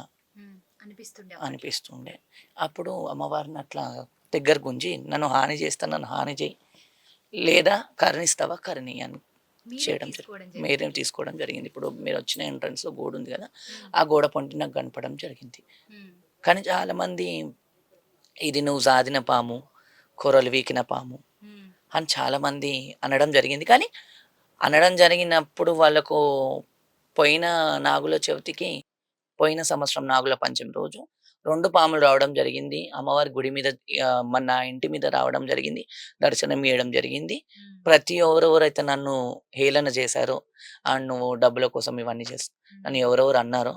అనిపిస్తుండే అనిపిస్తుండే. అప్పుడు అమ్మవారిని అట్లా దగ్గర గుంజి నన్ను హాని చేస్తా నన్ను హాని చేయి. లేదా కరుణిస్తావా? కరుణి అని చేయడం జరిగింది? మీరే తీసుకోవడం జరిగింది? ఇప్పుడు మీరు వచ్చిన ఎంట్రన్స్లో గోడ ఉంది కదా ఆ గోడ పొంటి నాకు కనపడడం జరిగింది. కానీ చాలామంది ఇది నువ్వు సాధిన పాము కూరలు వీకిన పాము. అని చాలామంది అనడం జరిగింది. కానీ అనడం జరిగినప్పుడు వాళ్ళకు పోయిన నాగుల చవితికి పోయిన సంవత్సరం నాగుల పంచమి రోజు రెండు పాములు రావడం జరిగింది. అమ్మవారి గుడి మీద మన ఇంటి మీద రావడం జరిగింది. దర్శనం ఇవ్వడం జరిగింది. ప్రతి ఎవరెవరైతే నన్ను హేళన చేశారో ఆ నువ్వు డబ్బుల కోసం ఇవన్నీ చేస్తా అని ఎవరెవరు అన్నారో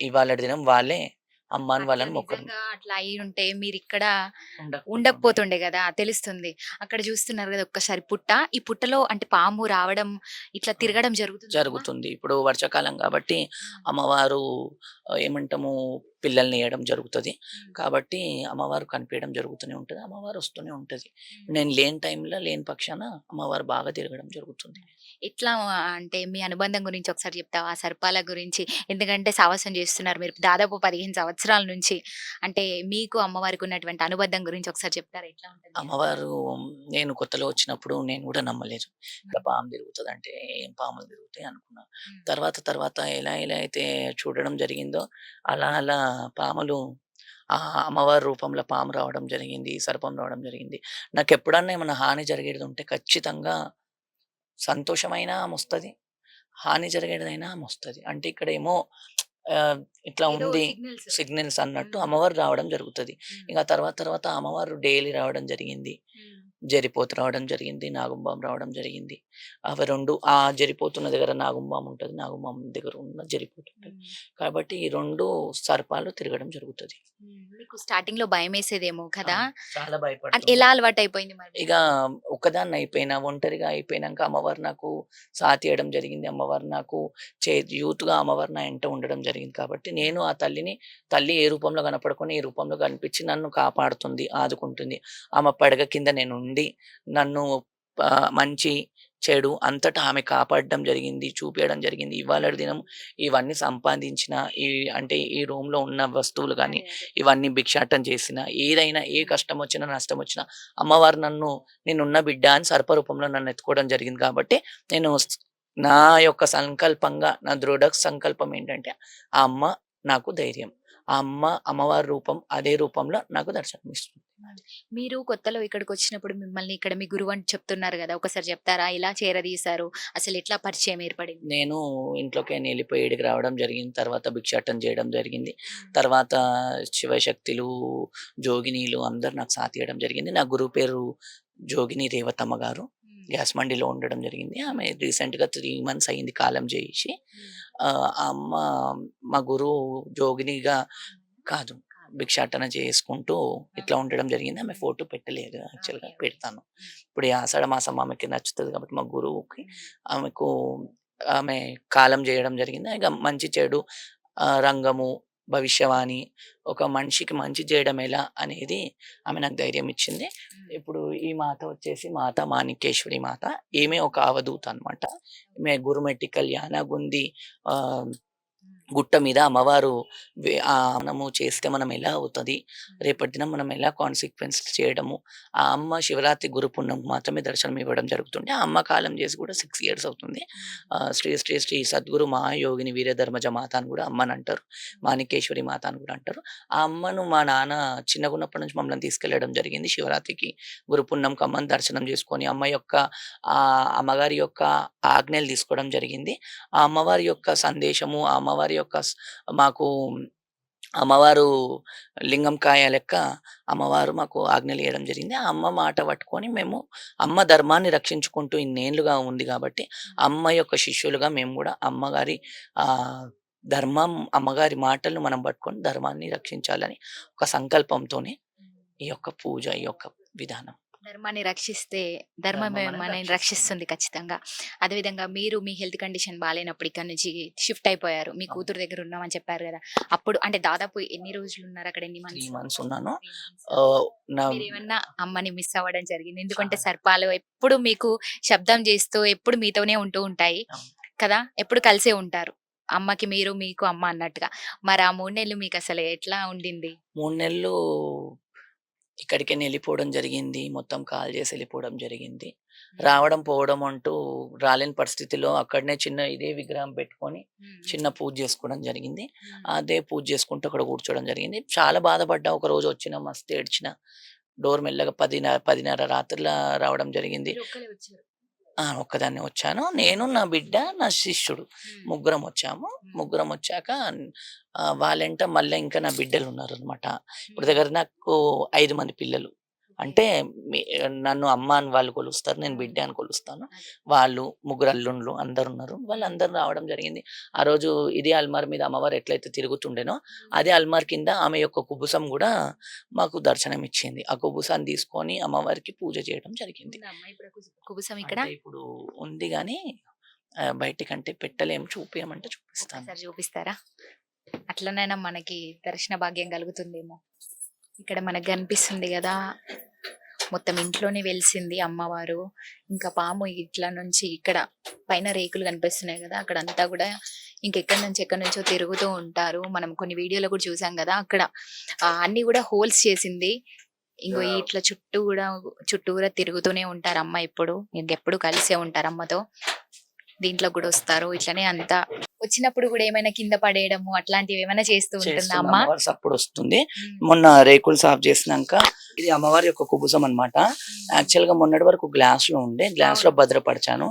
ఇవాళ దినం వాళ్ళే అమ్మాని అట్లా వాళ్ళని మొక్కరు అట్లా అయి ఉంటే మీరు ఇక్కడ ఉండకపోతుండే కదా తెలుస్తుంది. అక్కడ చూస్తున్నారు కదా ఒక్కసారి పుట్ట. ఈ పుట్టలో అంటే పాము రావడం ఇట్లా తిరగడం జరుగుతుంది? జరుగుతుంది. ఇప్పుడు వర్షాకాలం కాబట్టి అమ్మవారు ఏమంటాము పిల్లల్ని వేయడం జరుగుతుంది. కాబట్టి అమ్మవారు కనిపించడం జరుగుతూనే ఉంటుంది. అమ్మవారు వస్తూనే ఉంటుంది. నేను లేని టైంలో లేని పక్షాన అమ్మవారు బాగా తిరగడం జరుగుతుంది. ఎట్లా అంటే మీ అనుబంధం గురించి ఒకసారి చెప్తావా? ఆ సర్పాల గురించి. ఎందుకంటే సావాసం చేస్తున్నారు మీరు. దాదాపు పదిహేను సంవత్సరాల నుంచి అంటే మీకు అమ్మవారికి ఉన్నటువంటి అనుబంధం గురించి ఒకసారి చెప్తారా? ఎట్లా ఉంటుంది? అమ్మవారు నేను కొత్తలో వచ్చినప్పుడు నేను కూడా నమ్మలేదు. ఇక్కడ పాము తిరుగుతుంది అంటే ఏం పాములు తిరుగుతాయి అనుకున్నా. తర్వాత తర్వాత ఎలా ఎలా అయితే చూడడం జరిగిందో అలా అలా పాములు ఆ అమ్మవారి రూపంలో పాము రావడం జరిగింది సర్పం రావడం జరిగింది నాకు ఎప్పుడన్నా ఏమైనా హాని జరిగేది ఉంటే ఖచ్చితంగా సంతోషమైన వస్తుంది హాని జరిగేదైనా వస్తుంది అంటే ఇక్కడ ఏమో ఇట్లా ఉంది. సిగ్నల్స్ అన్నట్టు మ్మ్. అమ్మవారు రావడం జరుగుతుంది. ఇంకా తర్వాత తర్వాత అమ్మవారు డైలీ రావడం జరిగింది. జరిపోతు రావడం జరిగింది నాగుంబాం రావడం జరిగింది. అవి రెండు ఆ జరిపోతున్న దగ్గర నాగుంబాం ఉంటుంది నాగుంబాం దగ్గర ఉన్న జరిపోతు ఉంటుంది ఉమ్. కాబట్టి ఈ రెండు సర్పాలు తిరగడం జరుగుతుంది. మీకు స్టార్టింగ్లో భయం వేసేదేమో కదా చాలా అంటే భయపడుతుంది ఎలా అలవాటు అయిపోయింది ఇక ఒక్కదాన్ని అయిపోయినా ఒంటరిగా అయిపోయినాక అమ్మవారు నాకు సాతియడం జరిగింది. అమ్మవారు నాకు చే youth గా అమ్మవారు నా ఇంట ఉండడం జరిగింది కాబట్టి నేను ఆ తల్లిని తల్లి ఏ రూపంలో కనపడుకొని ఈ రూపంలో కనిపించి నన్ను కాపాడుతుంది ఆదుకుంటుంది. ఆమె పడగ కింద నేను ఉండి నన్ను మంచి చెడు అంతటా ఆమె కాపాడడం జరిగింది చూపించడం జరిగింది. ఇవాళ దినం ఇవన్నీ సంపాదించిన ఈ అంటే ఈ room లో ఉన్న వస్తువులు కానీ. ఇవన్నీ భిక్షాటం చేసిన ఏదైనా ఏ కష్టం వచ్చినా నష్టం వచ్చినా అమ్మవారు నన్ను నేనున్న బిడ్డ అని సర్పరూపంలో నన్ను ఎత్తుకోవడం జరిగింది కాబట్టి నేను నా యొక్క సంకల్పంగా నా దృఢ సంకల్పం ఏంటంటే ఆ అమ్మ నాకు ధైర్యం. ఆ అమ్మ అమ్మవారి రూపం అదే రూపంలో నాకు దర్శనం ఇస్తుంది మీరు కొత్తలో ఇక్కడికి వచ్చినప్పుడు మిమ్మల్ని ఇక్కడ మీ గురువు అని చెప్తున్నారు కదా ఒకసారి చెప్తారా? ఇలా చేరదీశారు. అసలు ఎట్లా పరిచయం ఏర్పడింది? నేను ఇంట్లోకి వెళ్ళిపోయి ఏడికి రావడం జరిగింది. తర్వాత భిక్షాటం చేయడం జరిగింది. తర్వాత శివశక్తులు జోగినీలు అందరు నాకు సాథియడం జరిగింది. నా గురువు పేరు జోగిని రేవతమ్మ గారు. గ్యాస్ మండిలో ఉండడం జరిగింది. ఆమె రీసెంట్గా త్రీ మంత్స్ అయింది కాలం చేసి. అమ్మ మా గురువు జోగినిగా కాదు. భిక్షాటన చేసుకుంటూ ఇట్లా ఉండడం జరిగింది. ఆమె ఫోటో పెట్టలేదు యాక్చువల్గా. పెడతాను. ఇప్పుడు ఈ ఆషాఢ మాసం ఆమెకి నచ్చుతుంది కాబట్టి మా గురువుకి ఆమెకు ఆమె కాలం చేయడం జరిగింది. ఇక మంచి చెడు రంగము భవిష్యవాణి ఒక మనిషికి మంచి చేయడం ఎలా అనేది ఆమె నాకు ధైర్యం ఇచ్చింది. ఇప్పుడు ఈ మాత వచ్చేసి మాత మాణికేశ్వరి మాత. ఈమె ఒక అవధూత అన్నమాట. ఈమె గురుమెట్టి కళ్యాణ గుంది గుట్ట మీద అమ్మవారు మనము చేస్తే మనం ఎలా అవుతుంది? రేపటి దినం మనం ఎలా కాన్సిక్వెన్స్ చేయడము? ఆ అమ్మ శివరాత్రి గురు పుణ్యం మాత్రమే దర్శనం ఇవ్వడం జరుగుతుంది ఆ అమ్మ కాలం చేసి కూడా సిక్స్ ఇయర్స్ అవుతుంది. శ్రీ శ్రీ శ్రీ సద్గురు మహాయోగిని వీరధర్మజ మాత అని కూడా అమ్మని అంటారు. మాణికేశ్వరి మాత అని కూడా అంటారు. ఆ అమ్మను మా నాన్న చిన్నగున్నప్పటి నుంచి మమ్మల్ని తీసుకెళ్ళడం జరిగింది. శివరాత్రికి గురు పుణ్యం కమ్మని దర్శనం చేసుకొని అమ్మ యొక్క ఆ అమ్మగారి యొక్క ఆజ్ఞలు తీసుకోవడం జరిగింది. ఆ అమ్మవారి యొక్క సందేశము ఆ అమ్మవారి యొక్క మాకు అమ్మవారు లింగం కాయ లెక్క అమ్మవారు మాకు ఆజ్ఞలు ఇవ్వడం జరిగింది. ఆ అమ్మ మాట పట్టుకొని మేము అమ్మ ధర్మాన్ని రక్షించుకుంటూ ఇన్నేళ్ళుగా ఉంది కాబట్టి అమ్మ యొక్క శిష్యులుగా మేము కూడా అమ్మగారి ఆ ధర్మం అమ్మగారి మాటలను మనం పట్టుకొని ధర్మాన్ని రక్షించాలని ఒక సంకల్పంతోనే ఈ యొక్క పూజ ఈ యొక్క విధానం. ధర్మాన్ని రక్షిస్తే ధర్మమే మనల్ని రక్షిస్తుంది. ఖచ్చితంగా. అదేవిధంగా మీరు మీ హెల్త్ కండిషన్ బాగాలేనప్పుడు ఇక్కడ నుంచి షిఫ్ట్ అయిపోయారు. మీ. కూతురు దగ్గర ఉన్నామని చెప్పారు కదా. అప్పుడు అంటే దాదాపు ఎన్ని రోజులు ఉన్నారు అక్కడ? ఎన్ని మంత్స్? మంత్స్ ఉన్నాను. ఏమన్నా అమ్మని మిస్ అవ్వడం జరిగింది. ఎందుకంటే. సర్పాలు ఎప్పుడు మీకు శబ్దం చేస్తూ ఎప్పుడు మీతోనే ఉంటూ ఉంటాయి. కదా? ఎప్పుడు కలిసే ఉంటారు. అమ్మకి మీరు మీకు అమ్మ అన్నట్టుగా. మరి ఆ మూడు నెలలు మీకు అసలు ఎట్లా ఉండింది? మూడు నెలలు ఇక్కడికి వెళ్ళిపోవడం జరిగింది. మొత్తం కాల్ చేసి వెళ్ళిపోవడం జరిగింది. రావడం పోవడం అంటూ రాలేని పరిస్థితిలో అక్కడనే చిన్న ఇదే విగ్రహం పెట్టుకొని. చిన్న పూజ చేసుకోవడం జరిగింది. అదే పూజ చేసుకుంటూ అక్కడ కూర్చోవడం జరిగింది. చాలా బాధపడ్డా. ఒక రోజు వచ్చిన మస్తు ఏడ్చిన డోర్ మెల్లగా పదిన్నర పదిన్నర రాత్రిలో రావడం జరిగింది. ఆ, ఒక్కదాన్నే వచ్చాను. నేను నా బిడ్డ నా శిష్యుడు ముగ్గురం వచ్చాము. ముగ్గురం వచ్చాక ఆ, వాళ్ళంట మళ్ళీ ఇంకా నా బిడ్డలు ఉన్నారు అనమాట ఇప్పుడు దగ్గర నాకు ఐదు మంది పిల్లలు. అంటే నన్ను అమ్మ అని వాళ్ళు కొలుస్తారు నేను బిడ్డ అని కొలుస్తాను. వాళ్ళు ముగ్గురు అల్లుండ్లు అందరు ఉన్నారు వాళ్ళందరూ రావడం జరిగింది. ఆ రోజు ఇదే అల్మార్ మీద అమ్మవారు ఎట్లయితే తిరుగుతుండేనో అదే అల్మార్ కింద ఆమె యొక్క కుబుసం కూడా మాకు దర్శనం ఇచ్చింది. ఆ కుబుసాన్ని తీసుకొని అమ్మవారికి పూజ చేయడం జరిగింది. కుబుసం ఇక్కడ? ఇప్పుడు ఉంది కానీ బయటికంటే పెట్టలేము చూపించమంటే చూపిస్తాను. చూపిస్తారా? అట్లనైనా మనకి దర్శన భాగ్యం కలుగుతుందేమో. ఇక్కడ మనకు కనిపిస్తుంది కదా మొత్తం ఇంట్లోనే వెలిసింది అమ్మవారు. ఇంకా పాము ఇట్లా నుంచి ఇక్కడ పైన రేకులు కనిపిస్తున్నాయి కదా అక్కడ అంతా కూడా ఇంకెక్కడి నుంచి ఎక్కడి నుంచో తిరుగుతూ ఉంటారు. మనం కొన్ని వీడియోలో కూడా చూసాం కదా అక్కడ అన్ని కూడా హోల్స్ చేసింది. ఇంకో ఇట్లా చుట్టూ కూడా చుట్టూరా తిరుగుతూనే ఉంటారు అమ్మ ఇప్పుడు ఇంకెప్పుడు కలిసే ఉంటారు అమ్మతో. దీంట్లో కూడా వస్తారు. ఇట్లనే అంతా వచ్చినప్పుడు కూడా ఏమైనా కింద పడేయడము అట్లాంటివి ఏమైనా చేస్తూ ఉంటుందా అమ్మ? సప్పుడు వస్తుంది. మొన్న రేకులు సాఫ్ చేసినాక ఇది అమ్మవారి యొక్క కుబుసం అన్నమాట. యాక్చువల్గా మొన్నటి వరకు గ్లాస్లో ఉండే. గ్లాస్లో భద్రపరిచాను.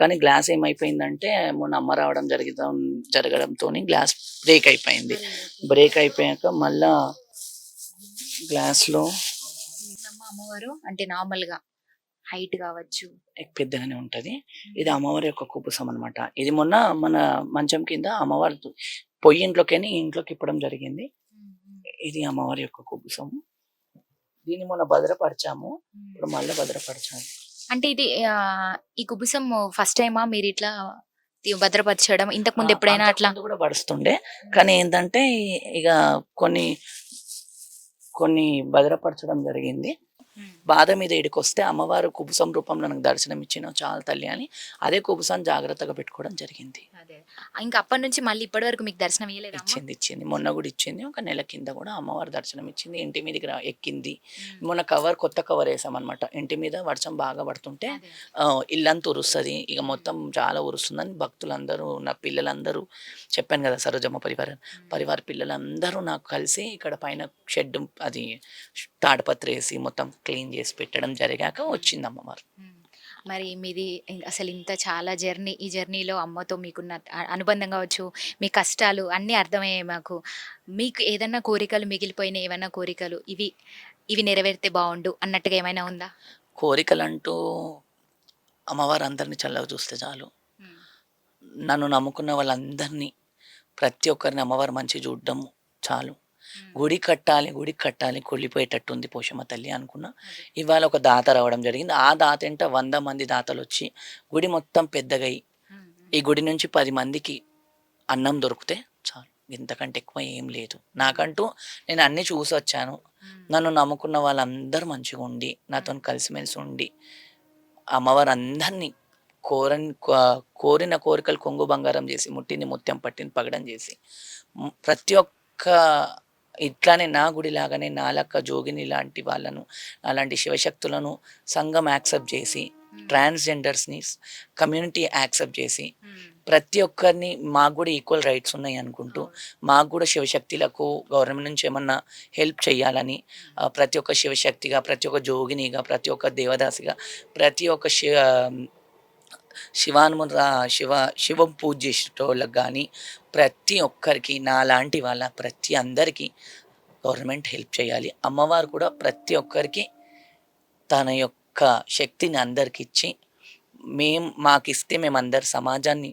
కానీ గ్లాస్ ఏమైపోయిందంటే మొన్న అమ్మ రావడం జరగడం జరగడంతో గ్లాస్ బ్రేక్ అయిపోయింది. బ్రేక్ అయిపోయాక మళ్ళా గ్లాస్లో అమ్మవారు అంటే నార్మల్గా హైట్ కావచ్చు. పెద్దగానే ఉంటది. ఇది అమ్మవారి యొక్క కుబుసం అన్నమాట ఇది మొన్న మన మంచం కింద అమ్మవారి పొయ్యి ఇంట్లోకి ఇంట్లోకి ఇప్పడం జరిగింది. ఇది అమ్మవారి యొక్క కుబుసము. దీన్ని మొన్న భద్రపరిచాము. ఇప్పుడు మళ్ళీ భద్రపరచాలి అంటే ఇది ఈ కుబుసం ఫస్ట్ టైమా మీరు ఇట్లా భద్రపరచడం? ఇంతకు ముందు ఎప్పుడైనా అట్లా? కూడా పడుస్తుండే కానీ ఏంటంటే ఇక కొన్ని కొన్ని భద్రపరచడం జరిగింది. బాధ మీద ఇడికొస్తే అమ్మవారు కుబుసం రూపంలో నాకు దర్శనం ఇచ్చిన చాలా తల్లి అని అదే కుబుసాన్ని జాగ్రత్తగా పెట్టుకోవడం జరిగింది. అదే. ఇంకా అప్పటి నుంచి మళ్ళీ ఇప్పటి వరకు మీకు దర్శనం ఇవ్వలేదు ఇచ్చింది ఇచ్చింది. మొన్న కూడా ఇచ్చింది. ఒక నెల కింద కూడా అమ్మవారి దర్శనం ఇచ్చింది. ఇంటి మీదకి ఎక్కింది. మొన్న కవర్ కొత్త కవర్ వేసామన్నమాట. ఇంటి మీద వర్షం బాగా పడుతుంటే ఇల్లంతా ఉరుస్తుంది. ఇక మొత్తం చాలా ఉరుస్తుందని భక్తులందరూ నా పిల్లలందరూ చెప్పాను కదా సరోజమ్మ పరివారం. పరివార పిల్లలందరూ నాకు కలిసి ఇక్కడ పైన షెడ్ అది తాడపత్రి వేసి మొత్తం క్లీన్ చేసి పెట్టడం జరిగాక వచ్చింది అమ్మవారు. మరి మీది అసలు ఇంత చాలా జర్నీ ఈ జర్నీలో అమ్మతో మీకున్న అనుబంధం కావచ్చు మీ కష్టాలు అన్నీ అర్థమయ్యాయి మాకు. మీకు ఏదన్నా కోరికలు మిగిలిపోయిన ఏమైనా కోరికలు ఇవి ఇవి నెరవేరితే బాగుండు అన్నట్టుగా ఏమైనా ఉందా? కోరికలు అంటూ అమ్మవారు అందరినీ చల్లగా చూస్తే చాలు. నన్ను నమ్ముకున్న వాళ్ళందరినీ ప్రతి ఒక్కరిని అమ్మవారు మంచి చూడడం చాలు. గుడి కట్టాలి గుడి కట్టాలి కొల్లిపోయేటట్టు ఉంది పోషమ్మ తల్లి అనుకున్నా. ఇవాళ ఒక దాత రావడం జరిగింది. ఆ దాత ఎంట వంద మంది దాతలు వచ్చి గుడి మొత్తం పెద్దగై ఈ గుడి నుంచి పది మందికి అన్నం దొరికితే చాలు. ఇంతకంటే ఎక్కువ ఏం లేదు. నాకంటూ నేను అన్ని చూసి వచ్చాను. నన్ను నమ్ముకున్న వాళ్ళందరూ మంచిగా ఉండి నాతో కలిసిమెలిసి ఉండి అమ్మవారు అందరినీ కోరని కోరిన కోరికలు కొంగు బంగారం చేసి ముట్టింది ముత్యం పట్టింది పగడం చేసి ప్రతి ఒక్క ఇట్లానే నా గుడి లాగానే నాలక్క జోగిని లాంటి వాళ్ళను అలాంటి శివశక్తులను సంఘం యాక్సెప్ట్ చేసి ట్రాన్స్జెండర్స్ని కమ్యూనిటీ యాక్సెప్ట్ చేసి ప్రతి ఒక్కరిని మాకు కూడా ఈక్వల్ రైట్స్ ఉన్నాయి అనుకుంటూ మాకు కూడా శివశక్తులకు గవర్నమెంట్ నుంచి ఏమన్నా హెల్ప్ చేయాలని ఆ, ప్రతి ఒక్క శివశక్తిగా ప్రతి ఒక్క జోగినిగా ప్రతి ఒక్క దేవదాసిగా ప్రతి ఒక్క శివ శివాను శివ శివం పూజ చేసేటోళ్ళకి కానీ ప్రతి ఒక్కరికి నాలాంటి వాళ్ళ ప్రతి అందరికీ గవర్నమెంట్ హెల్ప్ చేయాలి. అమ్మవారు కూడా ప్రతి ఒక్కరికి తన యొక్క శక్తిని అందరికి ఇచ్చి మేం మాకు ఇస్తే మేము అందరు సమాజాన్ని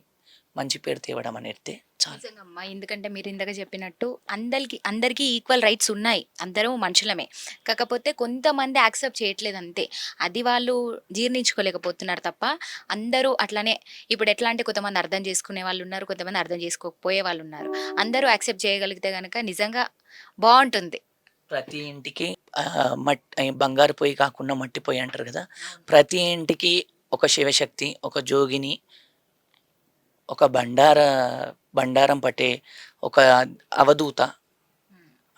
మంచి పేరు తేవడం అనేది నిజంగా అమ్మా ఎందుకంటే మీరు ఇందాక చెప్పినట్టు అందరికి అందరికీ ఈక్వల్ రైట్స్ ఉన్నాయి. అందరూ మనుషులమే. కాకపోతే కొంతమంది యాక్సెప్ట్ చేయట్లేదు అంతే. అది వాళ్ళు జీర్ణించుకోలేకపోతున్నారు తప్ప అందరూ అట్లానే ఇప్పుడు ఎట్లా అంటే కొంతమంది అర్థం చేసుకునే వాళ్ళు ఉన్నారు కొంతమంది అర్థం చేసుకోకపోయే వాళ్ళు ఉన్నారు. అందరూ యాక్సెప్ట్ చేయగలిగితే కనుక నిజంగా బాగుంటుంది. ప్రతి ఇంటికి ఆ, మట్ బంగారు పొయ్యి కాకుండా మట్టి పొయ్యి అంటారు కదా. ప్రతి ఇంటికి ఒక శివశక్తి ఒక జోగిని ఒక బండార బండారం పట్టే ఒక అవధూత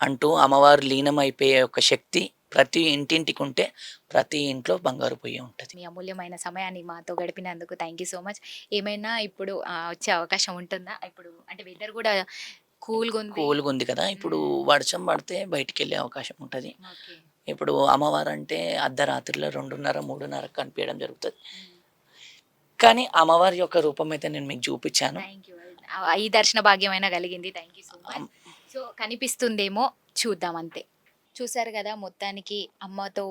అంటూ అమ్మవారు లీనమైపోయే ఒక శక్తి ప్రతి ఇంటింటికి ఉంటే ప్రతి ఇంట్లో బంగారు పొయ్యి ఉంటుంది. మీ అమూల్యమైన సమయాన్ని మాతో గడిపినందుకు థ్యాంక్ యూ సో మచ్ ఏమైనా ఇప్పుడు వచ్చే అవకాశం ఉంటుందా? ఇప్పుడు అంటే వెదర్ కూడా కూల్గా ఉంది కూల్గా ఉంది కదా. ఇప్పుడు వర్షం పడితే బయటికి వెళ్ళే అవకాశం ఉంటుంది. ఇప్పుడు అమ్మవారు అంటే అర్ధరాత్రిలో రెండున్నర మూడున్నర కనిపించడం జరుగుతుంది. కానీ అమ్మవారి యొక్క రూపం అయితే నేను మీకు చూపించాను. ఈ దర్శన భాగ్యమైనా కలిగింది. Thank you so much so కనిపిస్తుందేమో చూద్దాం అంతే. చూసారు కదా మొత్తానికి అమ్మతో